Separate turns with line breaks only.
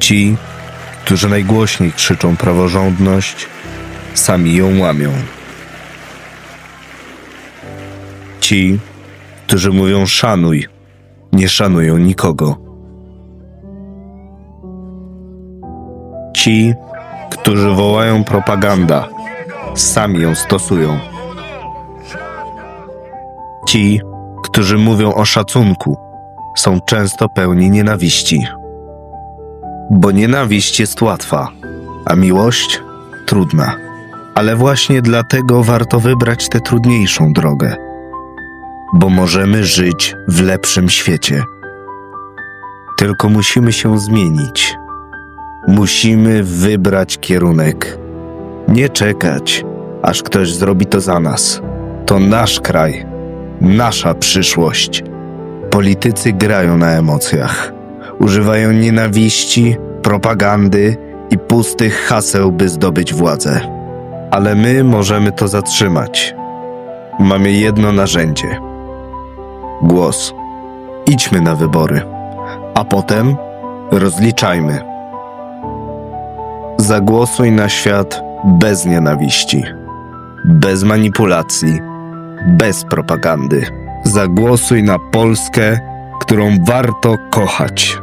Ci, którzy najgłośniej krzyczą praworządność, sami ją łamią. Ci, którzy mówią szanuj, nie szanują nikogo. Ci, którzy wołają propaganda, sami ją stosują. Ci, którzy mówią o szacunku, są często pełni nienawiści. Bo nienawiść jest łatwa, a miłość trudna. Ale właśnie dlatego warto wybrać tę trudniejszą drogę, bo możemy żyć w lepszym świecie. Tylko musimy się zmienić. Musimy wybrać kierunek. Nie czekać, aż ktoś zrobi to za nas. To nasz kraj, nasza przyszłość. Politycy grają na emocjach. Używają nienawiści, propagandy i pustych haseł, by zdobyć władzę. Ale my możemy to zatrzymać. Mamy jedno narzędzie: głos. Idźmy na wybory, a potem rozliczajmy. Zagłosuj na świat bez nienawiści, bez manipulacji, bez propagandy. Zagłosuj na Polskę, którą warto kochać.